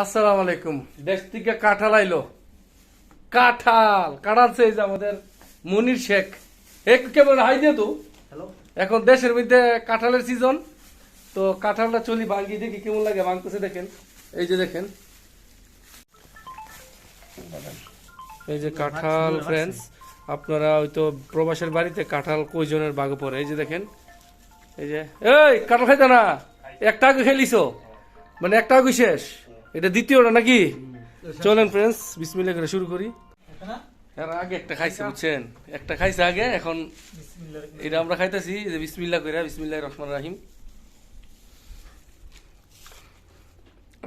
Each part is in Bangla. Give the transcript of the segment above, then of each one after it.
আসসালামু আলাইকুম। দেশ থেকে কাঁঠাল আইলো। কাঁঠাল। কাঁঠাল সেই আমাদের মনির শেখ। এক কেবল হাই দিয়ে তো। হ্যালো। এখন দেশের মধ্যে কাঁঠালের সিজন তো কাঁঠালটা চলি ভাঙ্গি দেখি কেমন লাগে ভাঙতেছে দেখেন। এই যে দেখেন। এই যে কাঁঠাল ফ্রেন্ডস আপনারা হয়তো প্রবাসের বাড়িতে কাঁঠাল কয়জনের বাগে পড়ে? এই যে দেখেন। এই যে এই কাঁঠাল খাইতে না? একটা আগে খেলিছো? মানে একটা আগে শেষ? এটা দ্বিতীয়টা নাকি? চলেন ফ্রেন্ডস বিসমিল্লাহ করে শুরু করি। এর আগে একটা খাইছে বুঝছেন? একটা খাইছে আগে এখন এটা আমরা খাইতেছি যে বিসমিল্লাহ কইরা বিসমিল্লাহ রহমান রাহিম।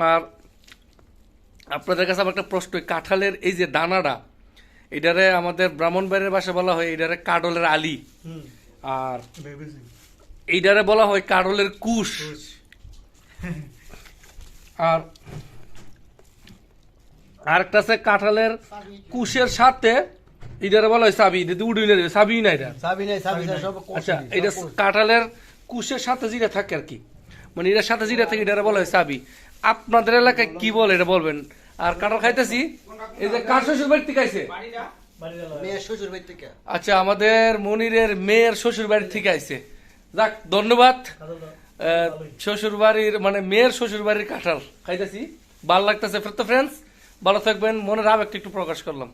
আর আপনাদের কাছে আমার একটা প্রশ্ন কাঁঠালের এই যে দানাটা এটারে আমাদের ব্রাহ্মণবাড়ির ভাষা বলা হয় এটারে কাডলের আলি। আর এইটারে বলা হয় কাডলের কুশ। আর আরেকটা আছে কাঁঠালের কুশের সাথে এটারে বলা হয় সাবি এটা উড়িয়ে নেবে সাবি না এটা? সাবি নাই সাবি নাই সব আচ্ছা এটা কাঁঠালের কুশের সাথে যেটা থাকে আর কি মানে এটার সাথে যেটা থাকে এটা বলা হয় সাবি। আপনাদের এলাকায় কি বলে এটা বলবেন? আর কাঁঠাল খাইতেছি এই যে কার শ্বশুর বাড়ি থেকে আইছে মেয়ের শ্বশুর বাড়ি থেকে। আচ্ছা আমাদের মনিরের মেয়ের শ্বশুর বাড়ি থেকে আইছে। যাক ধন্যবাদ। শ্বশুর বাড়ির মানে মেয়ের শ্বশুর বাড়ির কাঁঠাল খাইতেছি। ভালো লাগতেছে তো ফ্রেন্ডস ভালো থাকবেন মনের আবেগটা একটু প্রকাশ করলাম।